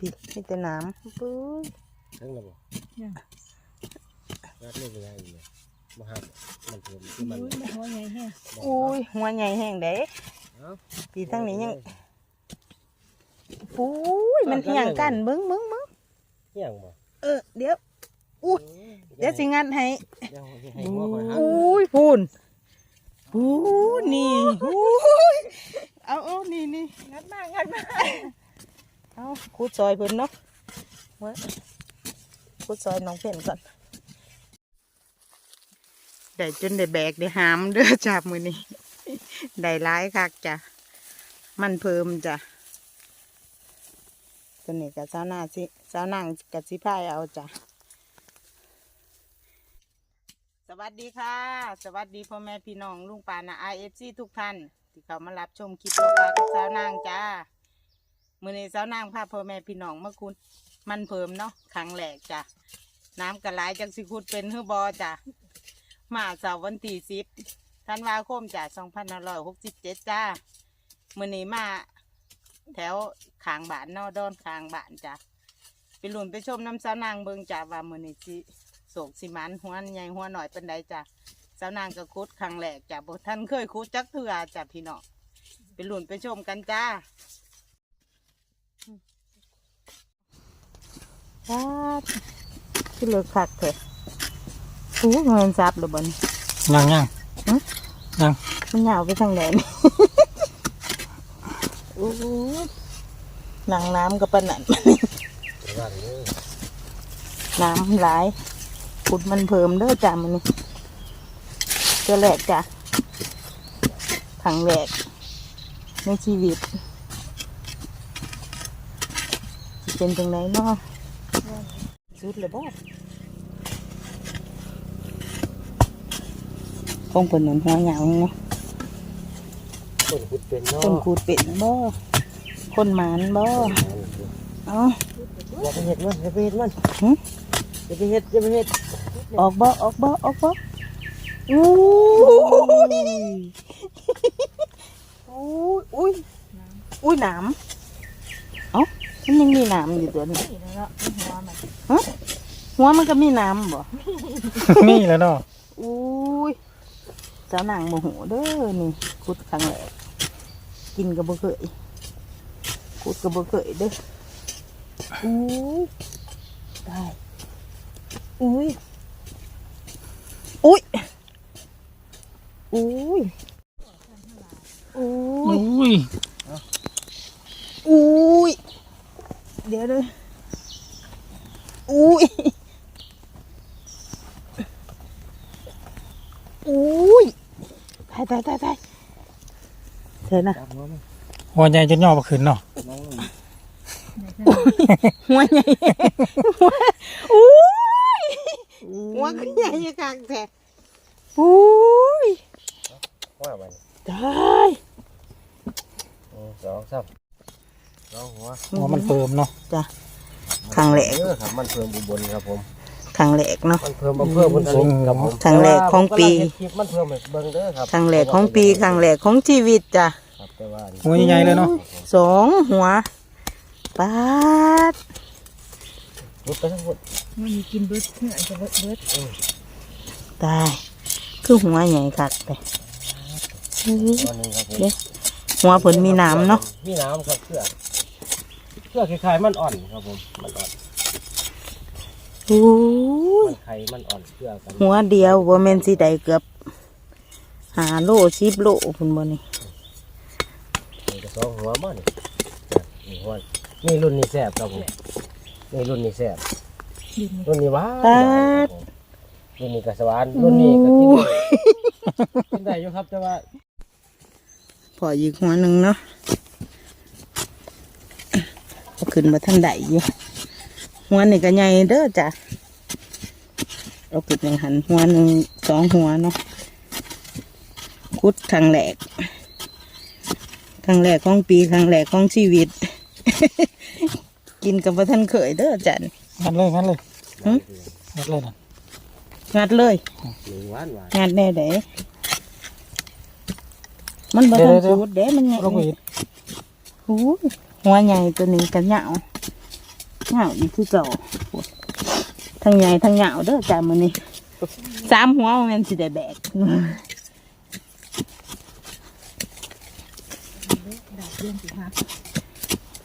ผิดมีแต่น้ำปุ้ยทั้งระบบเนี่ยรัดเรื่องยังไงเนี่ยมาหักมันเพิ่มที่มันอุ้ยไม่หัวใหญ่แฮะอุ้ยหัวใหญ่แห้งเด้เอ้าปีทั้งนี้ยังปุ้ยมันเอียงกันเบิ้งเบิ้งเบิ้งเหี้ยงบ่เออเดี๋ยวอุ้ยเดี๋ยวสิงัดให้เดี๋ยวให้หัวคอยหักอุ้ยพูนพูนนี่อุ้ยเอาเอานี่นี่งัดมากงัดมาก เอาคูดซอยเพิ่นเนาะเว้ยคูดซอยน้องเพ่นก่อนได้จนได้แบกได้หามเด้อจับมือนี้ได้ร้ายคักจ้ะมันเพิ่มจ้ะตัวนี้กับเจ้าหน้าสิเจ้านางกับสิพายเอาจ้ะสวัสดีค่ะ สวัสดีพ่อแม่พี่น้องลุงปานาไอเอฟซีทุกท่าน ที่เขามารับชมคลิปโลกากับเจ้านางจ้า มื่อนี้เจ้านางพาพ่อแม่พี่น้องมาคุดมันเพิ่มเนาะครั้งแรกจ้ะน้ำกระไหลจังสิคุดเป็นเฮือบอจ้ะมาเสาร์วันที่สิบธันวาคมจ้ะสองพันห้าร้อยหกสิบเจ็ดจ้ามื่อนี้มาแถวขางบ้านนอดอนขางบ้านจ้ะไปหลุนไปชมน้ำเจ้านางเบิงจ้ะว่ามื่อนี้สิโศกสิมันหัวใหญ่หัวหน่อยเป็นใดจ้ะเจ้านางก็คุดครั้งแรกจ้ะบท่านเคยคุดจักเถื่อจ้ะพี่น้องไปหลุนไปชมกันจ้า ครับที่เลือกคักเถอะอู้เงินซับหรือบนยังยังมันยาวไปทางไหนนี่อู้หนังน้ำกับปะนันว่าเด้อน้ำหลายขุดมันเพิ่มเด้อจ้ามันนี่เจะแหลกจ้ะถังแหลกในชีวิตสิเป็นจังไหนเนาะ สุดเลยบ่คงเป็นหนุนหัวเหงาเนาะคนขุดเป็นเนาะคนขูดเป็ดบ่คนหมานบ่เอาอย่าไปเห็ดมันอย่าไปเห็ดมันหึอย่าไปเห็ดอย่าไปเห็ดออกบ่ออกบ่ออกบ่อู้ยอุ้ยอุ้ยอุ้ยหนามเอ้ามันยังมีหนามอยู่ตัวนี้นี่แล้วเนาะ หัวมันหัวมันก็มีหนามบ่ นี่แหล้วเนาะอุ้ยเจ้าหนังโมโหเด้อนี่ขุดครั้งแรกกินก็บ่เคยขุดก็บ่เคยเด้ออุ้ยได้อุ้ยอุ้ยอุ้ยอุ้ยอุ้ยอุ้ยเดี๋ยวเลยอุ้ยอุ้ย ตายตายตายตายเธอนะจับหัวมันหัวใหญ่จนย่อมาขึ้นเนาะน้องหัวใหญ่หัวอุ้ยหัวก็ใหญ่กลางแท้อุ้ยว่ามันตายหนึ่งสองสามน้องหัวหัวมันเฟิร์มเนาะจ้ะครั้งแรกเออครับมันเพิ่มอุบลครับผม ครั้งแรกเนาะ มันเพิ่มอำเภอบนอันนี้ครับผมครั้งแรกของปี แต่ว่าผมกำลังเฮ็ดคลิปมันเพิ่มให้เบิ่งเด้อครับครั้งแรกของปีครั้งแรกของชีวิตจ้ะครับแต่ว่าหัวใหญ่ๆเลยเนาะสองหัวปาดรุดไปทั้งหมดมันมีกินเบิดเนื้อจะเบิดเบิดตาย คือหัวใหญ่คักแต่ตัวหนึงครับผมเดี๋ยวหัวผลมีหน้ำเนาะมีน้ำครับเพื่อเพื่อคล้ายๆมันอ่อนครับผม มันอ่อน อู้ยมันไข่มันอ่อนเพื่อกันหัวเดียวว่าแม่นสิได้เกือบหาโลสิบโลคุณบ่นี่นี่ก็สองหัวบ่นี่นี่หัวนี่รุ่นนี้แซ่บครับผมนี่รุ่นนี้แซ่บดินรุ่นนี้หวานครับผมรุ่นนี้ก็สวานรุ่นนี้ก็กินได้กินได้อยู่ครับแต่ว่าพออีกหัวหนึ่งเนาะเอาขึ้นมาท่านใดอยู่ หัวนี่ก็ใหญ่เด้อจ้ะเอาขึ้นยังหันหัวหนึ่งสองหัวเนาะคุดครั้งแรกครั้งแรกของปีครั้งแรกของชีวิต กินกับว่าท่านเคยเด้อจ้ะงัดเลยงัดเลยหึงัดเลยนะงัดเลยหนึ่งหวานหวานงัดแน่เด้มันบ่ทันสูดเด้มันใหญ่ลงไปอีกหูยหัวใหญ่ตัวนี้กันเหยาว เหงาอีกคือเก่าทั้งใหญ่ทั้งเหงาเด้อจ้ามื้อนี้สามหัวแม่นสิได้แบกดาบเรื่องสิฮะ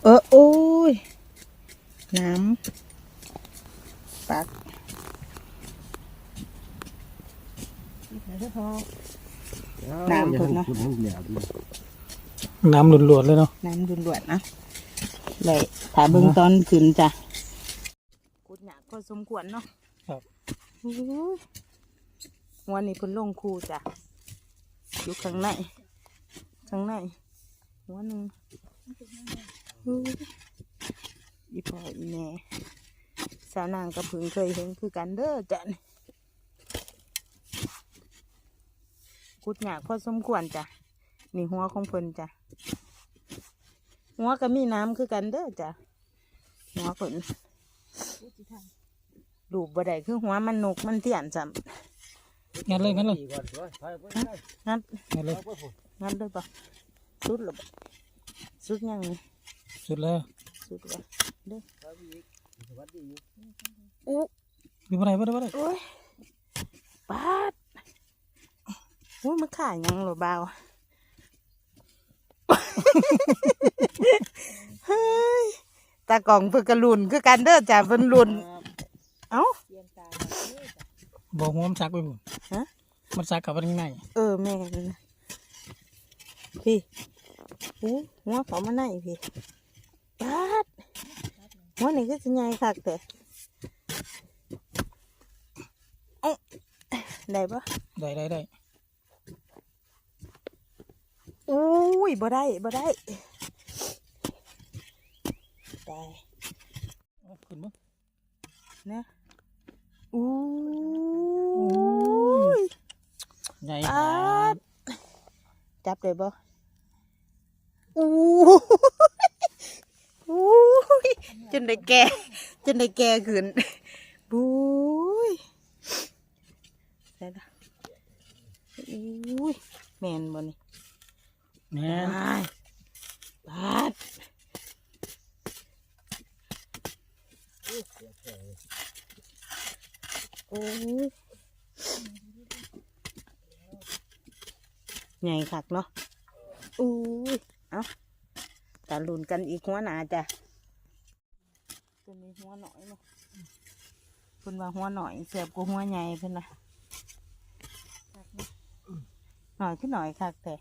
เออโอ้ย น้ำปักอีกแล้วก็พอน้ำเพิ่นเนาะคุณให้เหลียวดิน้ำหลวนๆเลยเนาะน้ำด่วนๆนะ เลยถ้าเบิ่งตอนขึ้นจ้ะกุดหยากพอสมควรเนาะครับโอ้ยวันนี้เพิ่นลงคูจ้ะอยู่ข้างในข้างในหัวหนึ่งโอ้ยอีพ่ออีแม่สาวนางกับเพึ่งเคยเห็นคือกันเด้อจ้ะนี่กุดหยากพอสมควรจ้ะนี่หัวของเพิ่นจ้ะ หัวก็มีน้ำคือกันเด้อจ้ะหัวเพิ่นดูบบ่ได้คือหัวมันนกมันเตี้ยนจ้ะงั้นเลยงั้นเลยก่อนด้วยไปไปไปงั้นงั้นเลยไปพุ่นงั้นเลยปะสุดหรอบ่สุดยังนี่สุดแล้วสุดวะเด้อไปอีกสวัสดีอยู่อู้มีอะไรบ่ได้บ่ได้โอ้ยปาดอู้มันขายยังหรอเบาว เฮ้ยตากล่องเพิ่นกระลุนคือกันเด้อจ้ะเพิ่นลุนเอ้า บอกหัวมันซักไปบุญฮะ มันซักกับมันง่ายเออแม่นนะพี่อู้หัวเขามาไหนพี่ปาดหัวนี่ก็จะใหญ่คักแต่เอ้าได้ปะได้ได้ได้ อุ้ยบ่ได้บ่ได้ได้เอาขึ้นมั้งนะอุ้ยใหญ่ปาดจับได้บ่อู้อู้ยจนได้แก่จนได้แก่ขึ้นบุ้ยได้ละอุ้ยแม่นบ่นี่ แม่นบาดบาดโอ้ยใหญ่คักเนาะอู้ยเอาตาลุนกันอีกหัวหนาจ้ะตัวนี้หัวหน่อยเนาะเพิ่นว่าหัวหน่อยเสียบกว่าหัวใหญ่เพิ่นนะหน่อยขึ้นหน่อยคักแต่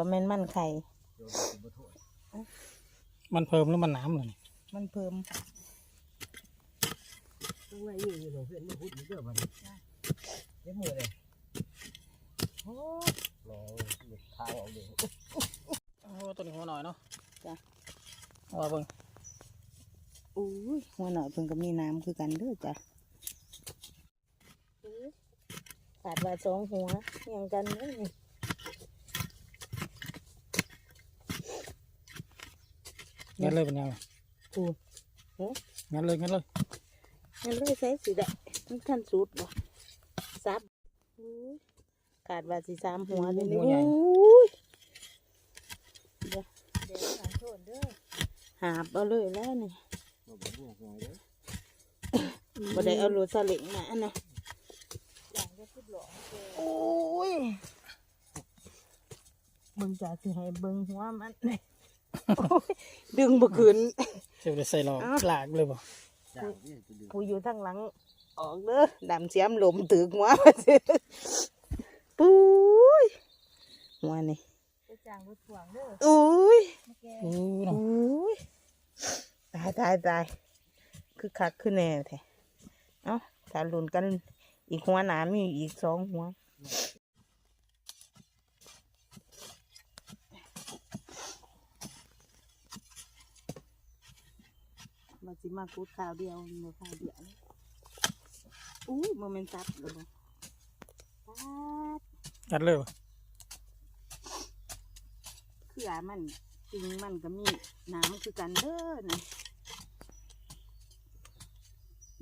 ว่าแม่นมันไข่ มันเพิ่มแล้วมันน้ำเลยมันเพิ่มตรงไหนอยู่อยู่เพื่อนมาพูดอยู่เด้อบัดนี้เดี๋ยวมือเลยโอ้แม่งทางออกเดี๋ยวโอ้ตัวนี้หัวหน่อยเนาะจ้ะเอาว่าเบิ่งอุ้ยหัวหน่อยเพิ่นก็มีน้ำคือกันเด้อจ้ะอุ๊ยขาดว่าสองหัวยังกันเด้อนี่ งั้นเลยเป็นยังไงอู้งั้นเลยงั้นเลยมันเลยใส่สีแดงมันขั้นสุดบ่ซับอุ๊ยขาดว่าสีสามหัวเลยนี่อุ้ยเดี๋ยวเดี๋ยวหลังโทษเด้อหาบเอาเลยแล้วนี่บ่บ่บ่บ่เด้อบ่ได้เอารถสลิงมาอันนะโอ้ยเบิ่งจากสิให้เบิ่งหัวมันโอ้ย ดึงบ่ขึ้นเจะได้ใส่หลอกอ้าวหลากเลยบ่จ้างนี่จะดูผู้อยู่ทางหลัง ออกเด้อดำเสียมลมตึกหัวมาสิปุ้ยหัวนี่ไปจ้างรถพ่วงเด้ออุ้ยมาแกโอ้เนาะอุ้ยตายตายตายคือคักคือแน่แท้เอ้าถ้าลุ้นกันอีกหัวหนามีอีกสองหัว มาสิมากูดข้าวเดียวมาข้าวเดียวนี่อู้โมเมนต์ซับเลยบ่ซับงัดเลยบ่เขือมันจริงมันก็มีน้ำคือกันเด้อนะ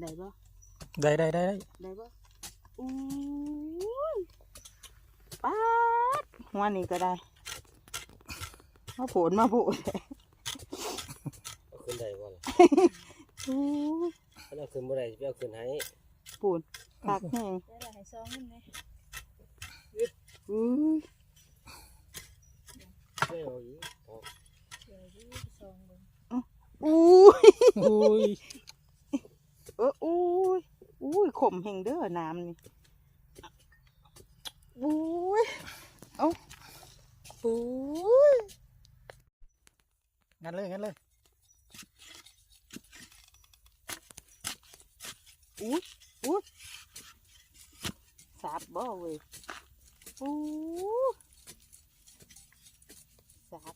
ได้บ่ได้ได้ได้ได้ได้บ่อู้ยป๊าดหัวนี่ก็ได้มาโผลมาโผลเอา ขึ้นได้บ่ล่ะอู้ยถ้าเอาขึ้นบ่ได้สิไปเอาขึ้นให้ปูนคักแห้งได้ละให้ซองมันไหมอู้ยไม่เอาอีกเอาเดี๋ยวดูซองเบิ่งอู้ยอุ้ยเอออู้ยอู้ยขมแห้งเด้อน้ำนี่อู้ยเอ้าอู้ย งั้นเลยงั้นเลย อุ้ยอุ้ยสาบบ่เว้ยอู้สาบ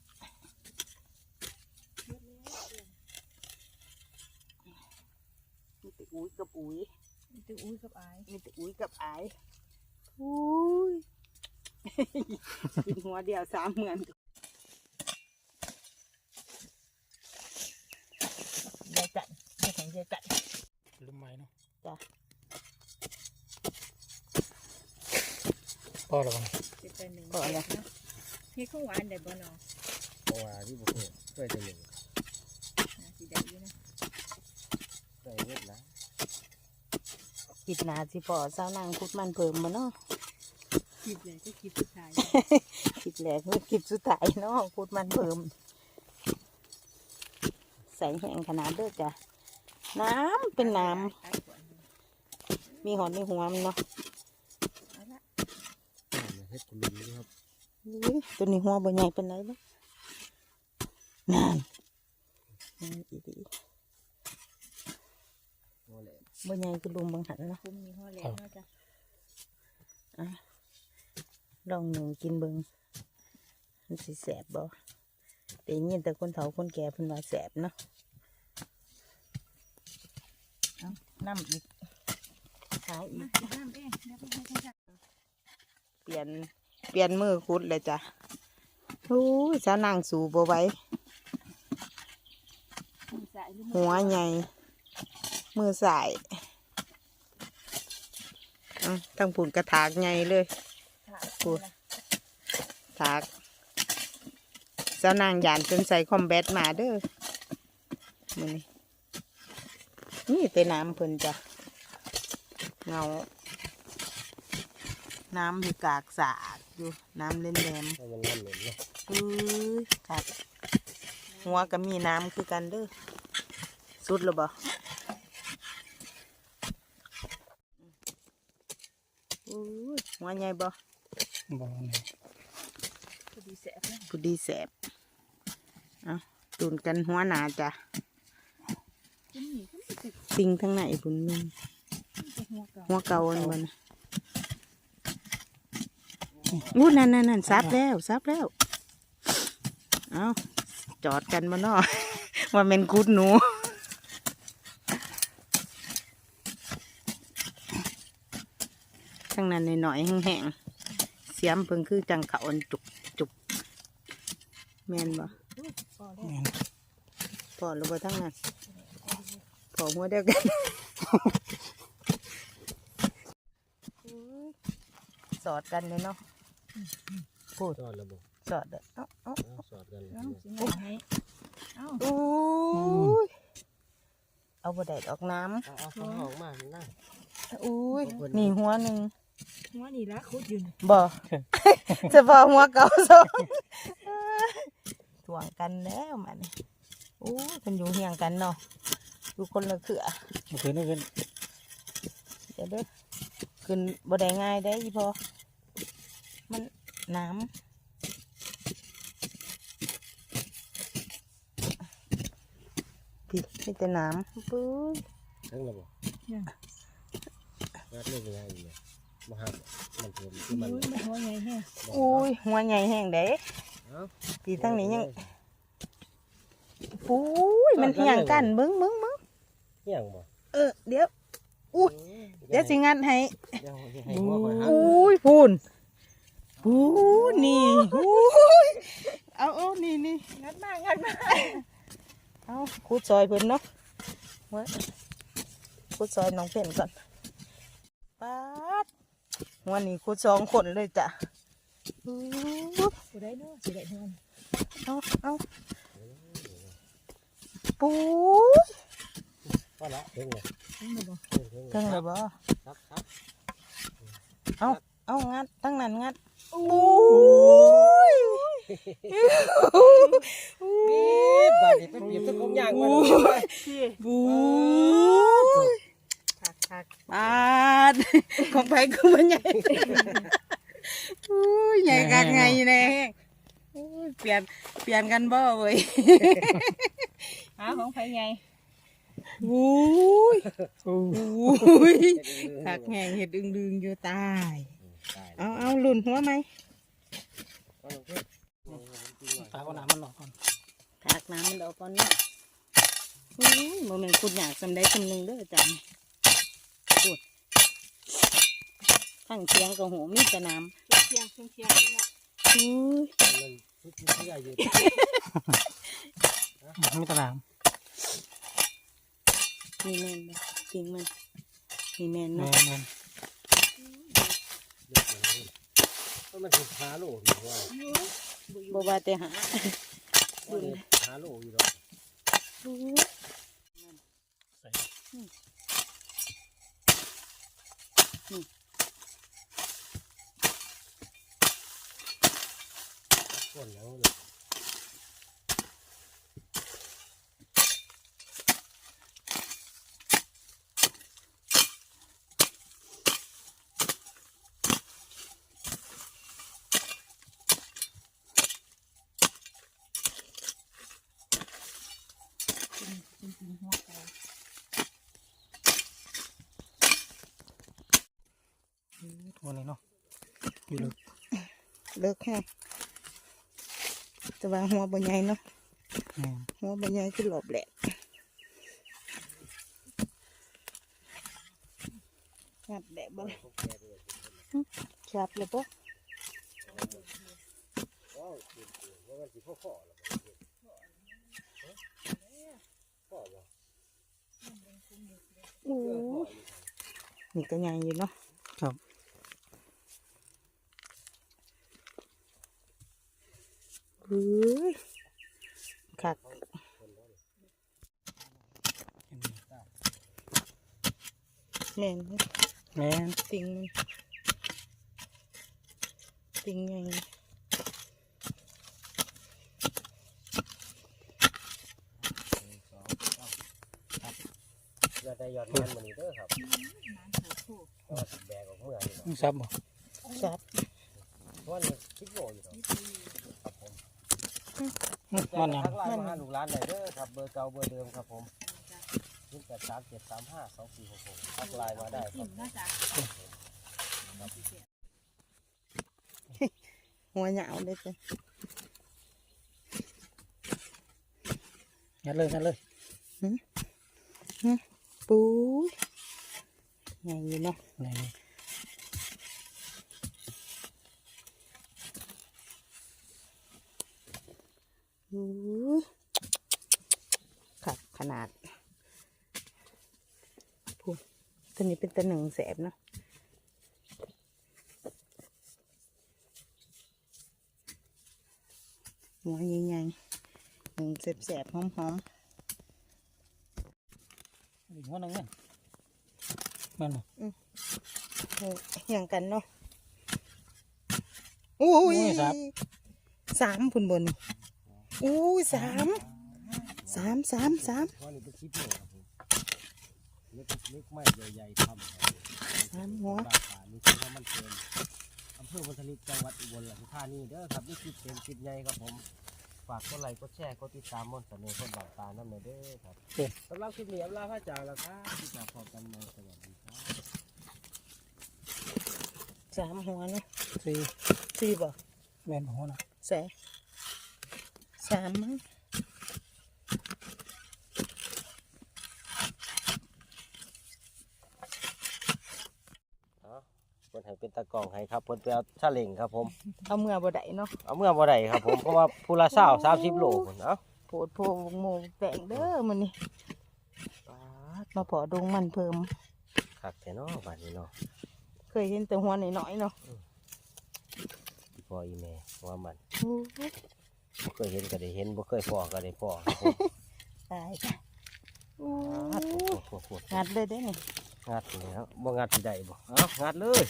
มีแต่อุ้ยกับอุ้ยมีแตัวอุ้ยกับอายมีแต่อุ้ยกับอายอุ้ยกินหัวเดียวสามเหมือนยายจันยายแข็งยายจัน ลืมไม้เนาะ จ้ะ พอแล้วมั้งเป็นแต่หนึ่งพอแล้ว เนาะเฮ็ดของหวานได้บ่เนาะเพราะว่าที่บ่เคยเคยจะหนึ่งน่าสิได้อยู่นะได้เฮ็ดนะกิดหนาสิพอเจ้านางคุดมันเพิ่มมาเนาะคิดเลยก็คิดสุดท้ายคิดแรกคือคิดสุดท้ายเนาะพูดมันเพิ่ม ใส่แห้งขนาดเด้อจ้ะน้ำเป็นน้ตัดก่อนำมีหอนในหัวมันเนาะเอาละ เฮ็ดกุลุนนี่ครับอุ๊ยตัวนี้หัวบ่ใหญ่เป็นไรบ้างนั่นนั่นอีดีนั่นแหละบ่ใหญ่คือลุมบางหันเนาะคุมมีห่อแหลมเนาะจ้ะลองหนึ่งกินเบิงมันสิแสบบ่แต่ยินแต่คนเฒ่าคนแก่เพิ่นว่าแสบเนาะเอาน้ำอีกหาอีมากสิน้ำเองเดี๋ยวไปให้ท่านจ้ะเป ลี่ยนเปลี่ยนมือคุดเลยจ้ะโอ้ยสาวนางสูบไหว้มือซ้ายหรือมือหัวใหญ่ มือสายอะทั้งผุนกระถากใหญ่เลยขวาโอ้ยถากสาวนางหยานจนใส่คอมแบทมาเด้อมือนี้นี่แต่น้ำเพิ่นจ้ะเงา น้ำมีกากสากอยู่น้ำเล่นแหลมให้มันน้ำเหม็นเนาะอือครับหัวก็มีน้ำคือกันเด้อสุดแล้วบ่อู้ยหัวใหญ่บ่บอกนี่พอดีแสบนะพอดีแสบเอาตุนกันหัวหนาจ้ะคุมนี่คุมนี่ติดปิงทั้งไหนพุ่นนึงแต่หัวเก่าหัวเก่าอันบ่นะ อู้นั่นนั่นนั่นซับแล้วซับแล้ว เอาจอดกันมาเนาะว่าเป็นกุดหนูทั้งนั้นหน่อยๆแห้งๆเสียมเพิ่งคือจังเขาอันจุกจุกแม่นบ่พอแล้วแม่นพอหรือบ่ทั้งนั้นพอหัวเดียวกันสอดกันเลยเนาะ พูดสอดแล้วบ่สอดเด้อเอ้าเอ้าเอาสอดกันเลยเอ้าสิงานให้เอ้าอู้ยเอาบ่ได้ดอกน้เอาเอาข้างนอกมานั่งำอุ้ยนี่หัวหนึ่งหัวนี่ละคุดอยู่นี่บ่จะพอหัวเก่าสองถ่วงกันแล้วมันโอ้ยมันอยู่เฮียงกันเนาะอยู่คนละเขือเมื่อคืนนี่ขึ้นเดี๋ยวเด้อขึ้นบ่ได้ง่ายได้อีพอมั นน้ำพี่มีแต่น้ำปุ้ยทั้งแล้วบ่เนี่ยงัดเลยยังไงเนี่ยบ่ฮับมันเพิ่มคือมันอุ้ยมันหัวใหญ่แฮะอุ้ยหัวใหญ่แห้งเด้เอาปีทั้งนี้ยังปุ้ยมันเฮียงกันเบิ้งเบิ้งเบิ้งเฮียงบ่เออเดี๋ยวอุ้ยเดี๋ยวสิงัดให้เดี๋ยวสิให้หัวข่อยหักอุ้ยพูน พูนนี่อุ้ยเอาเอานี่นี่งัดมางัดมาเอาคูดซอยเพิ่นเนาะเว้ยคูดซอยน้องเพ่นก่อนป๊าดวันนี้คูดสองคนเลยจ้ะอู้สิได้เนาะสิได้เงินเอาเอาปุ้ยก็ละถึงเลยทั้งหมดบ่ถึงถึงเพิ่งเลยบ่ครับครับเอาเอางัดตั้งนั้นงัดโอ้ยบีบบาดนี้เป็นบีบต้นกงยางมาพี่บูยคักคักปาดของไปคือมันใหญ่อุ้ยใหญ่กันไงแน่อุ้ยเปลี่ยนเปลี่ยนกันบ่เว้ยหาของไผใหญ่อุ้ยโอ้อุ้ยถักแหงเห็ดดึงดึงๆอยู่ตาย เอาเอาหลุนหัวไหมตาก็น้ำมันหลอกก่อนถักน้ำมันออกก่อนนะอุ้ยโมเมนต์คุณอยากสำได้สำหนึ่งเด้อจังปวดทั้งเชียงกับหูมีแต่น้เชียงเชียงเชียงนี่แหละำอุ้ยมันทุกที่ใหญ่อยู่ไม่ตะน้มีแมนบ่จริงมันมีแมนำแม่เนาะแม่น เพราะมันถึงหาโลอยู่ว่าบ่ว่าแต่หามันหาโลอยู่หรอกอุ้ยใส่ก้นแล้วเลย ตัวนี้เนาะอยู่ลึก เลิกแค่แต่ว่าหัวบ่ใหญ่เนาะแม่นหัวบ่ใหญ่คือหลบแหละงัดแดดบ่ชับเลยปะว้าวว่ามันสิพ่อพ่อหรอพ่อบ่โอ้ยนี่ก็ใหญ่อยู่เนาะครับ เฮ้ ยคักเห็นไหมแม่นแม่นติงมันติงใหญ่อย่าได้ยอดมันมันนี่เด้อครับก็แบกออกเมื่อนี่มึงซับบ่ชับวันนี้คิดโลอยู่หรอกครับผมอื้อ มันยังทักไลน์มาหาลูกหลานได้เด้อครับเบอร์เก่าเบอร์เดิมครับผมศูนย์แปดสามเจ็ดสามห้าสองสี่หกหกทักไลน์มาได้ครับหัวหยาวเลยจ้ะงัดเลยงัดเลยปูยใหญ่อยู่เนาะ นี่ อู้ย คักขนาดพูดตัวนี้เป็นตัวหนึ่งแสบเนาะหัวใหญ่ๆหนึ่งแสบๆหอมๆอีกหัวหนึงเนี่ยแม่นบ่เอออย่างกันเนาะอุ้ยสามพุ่นบนนี่ อุ้ยสามสามสามสามวันนี้เป็นชิปโลครับผมเล็กเล็กไม่ใหญ่ๆทำสามหัวราคานี่คือว่ามันเกินอำเภอวันทลิกจังหวัดอุบลราชธานีเด้อครับนี่คือเต็มคลิปใหญ่ครับผมฝากกดไลค์กดแชร์กดติดตามมนต์เสน่ห์คนบางตาน้ำในอยเด้อครับสำหรับคลิปนี้อำลาพระจากแล้วครับที่จะพบกันในสวัสดีครับสามหัวเนาะสี่สี่บ่แม่นบ่หัวน่ะแส สามมั้งเพิ่นให้เป็นตะกร้องให้ครับเพิ่นไปเอาชาเล่งครับผม เอาเมื่อบ่ได้เนาะเอาเมื่อบ่ได้ครับผม เพราะว่าผู้ละเศร้าสามสิบโลพุ่นเอ้าโพดโพวงโมแตงเด้อมันนี่ปาดมาพอดงมันเพิ่ม คักแท้เนาะบัดนี้เนาะเคยเห็นแต่หัวหน่อยๆเนาะอีพ่ออีแม่ว่ามันอู้ย บ่เคยเห็นก็ได้เห็นบ่เคยพอก็ได้พอครับผมตายจ้ะอู้ปาดโอ้โหหัวหัวงัดเลยได้นี่งัดแล้วบ่งัดสิได้บ่เอางัดเลย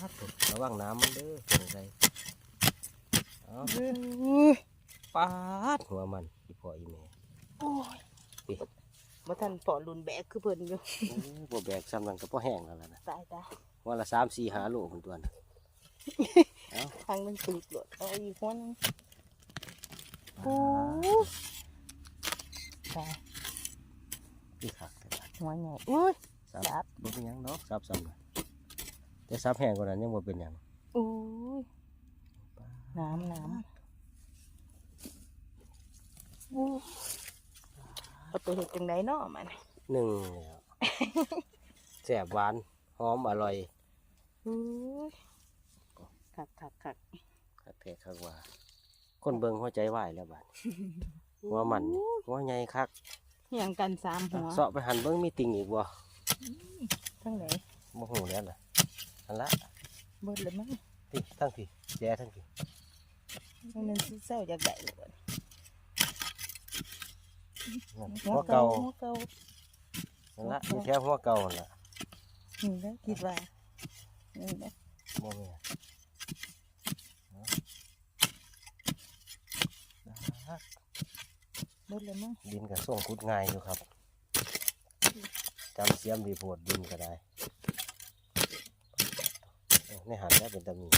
งัดระวังน้ำมันเด้อเพิ่นใส่เอาอุ้ยปาดหัวมันอีพ่ออีแม่ โอ้ยนี่บ่ทันปอรุนแบกคือเพิ่นอยู่โอ้บ่แบกซ้ำนั่นก็พอแห้งแล้วล่ะนะตายตายวันละสามสี่หาโลคนตัวน่ะ ทางนึงตึกโลดเอาอีกคนนึงโอ้ยตายนี่คักแต่ว่าหัวใหญ่อุ้ยซับบ่เป็นหยังดอกซับซ้ำน่ะแต่ซับแห้งกว่านั้นยังบ่เป็นหยังอุ้ยน้ำน้ำอู้ประตูเห็ดจังไดเนาะมันหนึ่งแล้ว แซ่บหวานหอมอร่อยอุ้ย คักคักคักคักแท้คักว่า คนเบิ่งหัวใจวายแล้วบาดหัวมันนี่หัวใหญ่คักเฮียงกันสามหัวเสาะไปหันเบิ่งมีติ่งอีกบ่ทั้งไหนบ่ฮู้แล้วล่ะอันละเบิดเลยมั้งพี่ทั้งพี่แย่ทั้งพี่มันสิเศร้าอยากได้เลยบัดนั่นหัวเก่าหัวเก่าอันละมีแค่หัวเก่านั่นล่ะนี่นะคิดว่านี่นะบ่แม่ นเอาเบิดเลยมั้งดินก็ส่งขุดง่ายอยู่ครับจำเสียมดีโพดดินก็ได้เอ้าในหันแล้วเป็นตะมี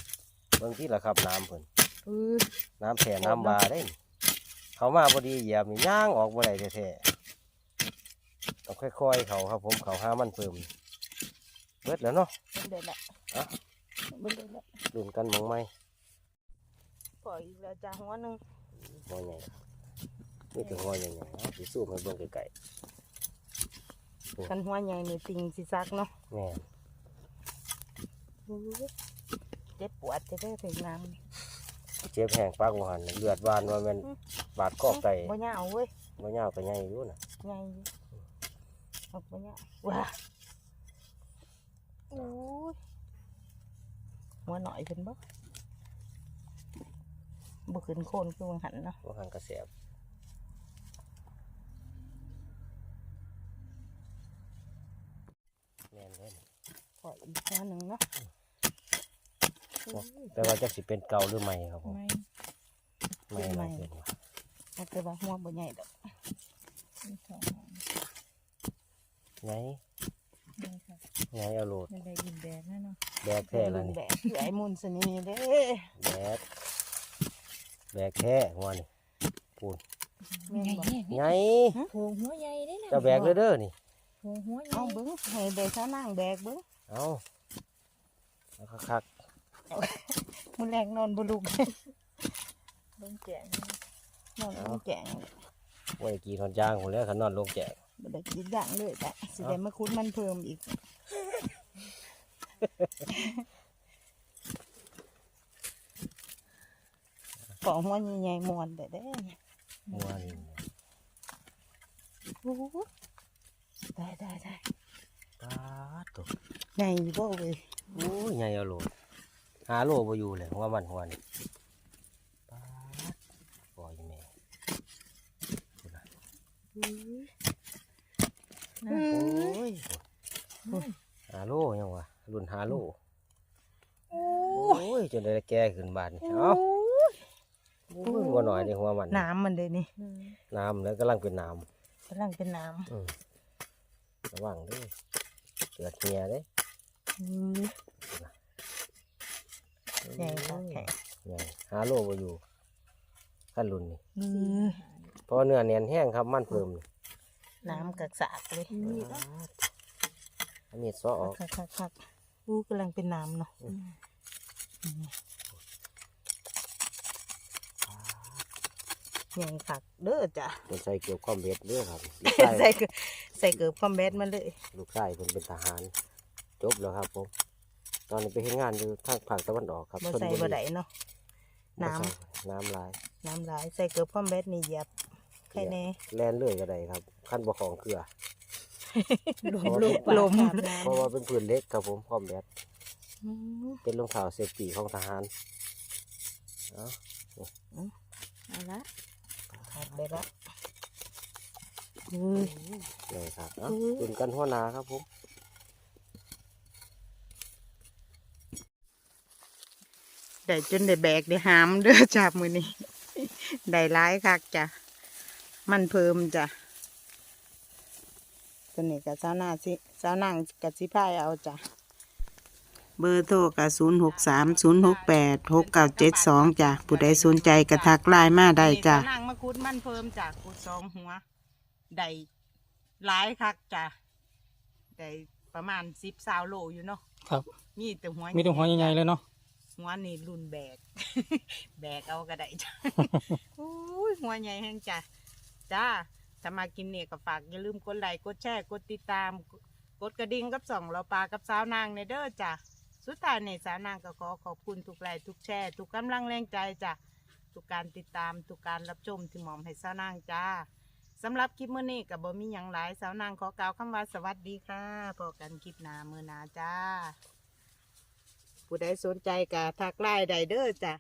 เบิ่งที่ละครับน้ำเพิ่นเออน้ำแผ่น้ำบาได้นี่เขามาพอดีเหยียบนี่ย่างออกบ่ได้แท้ๆต้องค่อยๆเขาครับ ผมเขาห้ามันเพิ่มเบิดแล้วเนาะเบิดเลยละอะเบิดเลยละดุนกันมองไหมปล่อยอีกแล้วจ้าหัวหนึง หัวใหญ่นี่คือหัวใหญ่ๆเอาสิสู้ให้เบิ่งไกลคันหัวใหญ่นี่ติงสิซักเนาะๆแม่นเออเจ็บปวดจะได้ถึงน้เจ็บแห้งปากบ่หันเลือดหวานว่าแม่นบาดกอกไตำบ่ยาวเว้ยบ่ยาวก็ใหญ่อยู่น่ะใหญ่อยู่เอาบ่ยาวว้าโอ้ยหัวหน่อยขึ้นบ่ บ่ขึ้นโคนคือวังหันเนาะบ่หันกระแสบแม่นเลยนี่ปล่อยอีกหัวหนึ่งเนาะแต่ว่าจักสิเป็นเก่าหรือใหม่ครับผมไม่ใหม่เป็นน่าใหม่เป็นว่าเอาแต่ว่าหัวบ่ใหญ่ดอกไงไงเอาโหลดไม่ได้ยินแดดนะเนาะแบกแท้แล้วนี่แบกคือไอ้มุนสนีเด้แบก แบกแท้หัวนี่พูนแม่นบ่ไงโผงหัวใหญ่ได้นะเจะแบกเลยเด้อนี่โผงหัวใหญ่เอาเบิ้งให้แบกซะนั่งแบกเบิ้งเอาเอาคักมื้อแรกนอนบ่ลุกเบิ่งแจงนอนบ่แกงๆไว้กี่ทอนจ้างคนแล้วขันนอนลงแจกบ่ได้กินอย่างเลยแต่สิได้มาคุ้นมันเพิ่มอีก ปองหัวใหญ่ๆม่วนแต่เด้หัวนี่โอ้โหได้ได้ได้ปาดตัวใหญ่อยู่บ่เว้ยโอ้ยใหญ่เอาโหลดหาโลบ่อยู่เลยหัวมันหัวนี่ปาดปล่อยแม่พูดนะอื้อโอ้ยหาโลยังวะรุ่นหาโลโอ้ยจนได้แก่ขึ้นบาดนี่เอ้าโอ้ย หัวหน่อยในหัวมันน้ำมันเลยนี่น้ำแล้วกำลังเป็นน้กำลังเป็นน้ำอืมระวังเด้วยเกิดเฮียเด้ำอื้อใหญ่ค่ะแข็งใหญ่หาโลบ่อยู่ขั้นรุ่นนี่อื้อเพราะเนื้อเนียนแห้งครับมันเพิ่มนี่น้ำกักสากเลยอันนี้ซอออกคักคักคักอู้กำลังเป็นน้ำเนาะ ใหญ่คักเด้อจ้ะเป็นใส่เกี่ยวข้อมเบ็ดเด้อครับลูกใส่ชายเกือบใส่เกือบคอมแบทมาเลยลูกชายเพิ่นเป็นทหาร จบแล้วครับผม ตอนนี้ไปเฮ็ดงานอยู่ทางภาคตะวันออกครับบ่ชลใส่บุบ่รีได้เนาะน้ำบ่ใส่น้ำลายน้ำลายใส่เกือบคอมแบทนี่เหยียบใครแน่ แล่นเลยก็ได้ครับขั้นบ่ของเกลือ ลมลมลมเพราะว่าเป็นพื้นเล็กครับผมพร้อมแบดอืมเป็นรองเท้าเซฟตี้ของทหารเอาเอาละ ขาดไปละอุ้ย เลยครับเนาะตุนกันหัวหนาครับผมได้จนได้แบกได้หามเด้อจ้ามือนี้ ได้ร้ายคักจ้ะ มันเพิ่มจ้ะตัวนี้กับสาวนาสิสาวนางกับสิพายเอาจ้ะ เบอร์โทรกับศูนย์หกสามศูนย์หกแปดหกเก้าเจ็ดสองจ้ะผู้ใดสนใจกระทักไลน์มาได้จ้ะนางมาคุดมันเพิ่มจ้ะคุดสองหัวได้หลายคักจ้ะได้ประมาณสิบสาวโลอยู่เนาะครับ มีแต่หัวมีแตัวหัวใหญ่ๆเลยเนาะ หัวนี่รุ่นแบก แบกเอาก็ได้จ้ะอุ้ยหัวใหญ่แห้งจ้ะจ้าถ้ามากินเนี่ยก็ฝากอย่าลืมกดไลค์กดแชร์กดติดตาม กดกระดิ่งกับสองเราปลากับสาวนางในเด้อจ้ะ สุดท้ายในสาวนางก็ขอขอบคุณทุกไลค์ทุกแชร์ทุกกำลังแรงใจจ้ะทุกการติดตามทุกการรับชมที่หมอมให้สาวนางจ้าสำหรับคลิปมื้อนี้กับบ่มีหยังหลายสาวนางขอกล่าวคำว่าสวัสดีค่ะพอกันคลิปหน้ามื้อหน้าจ้า ผู้ใดสนใจก็ทักไลน์ได้เด้อจ้ะ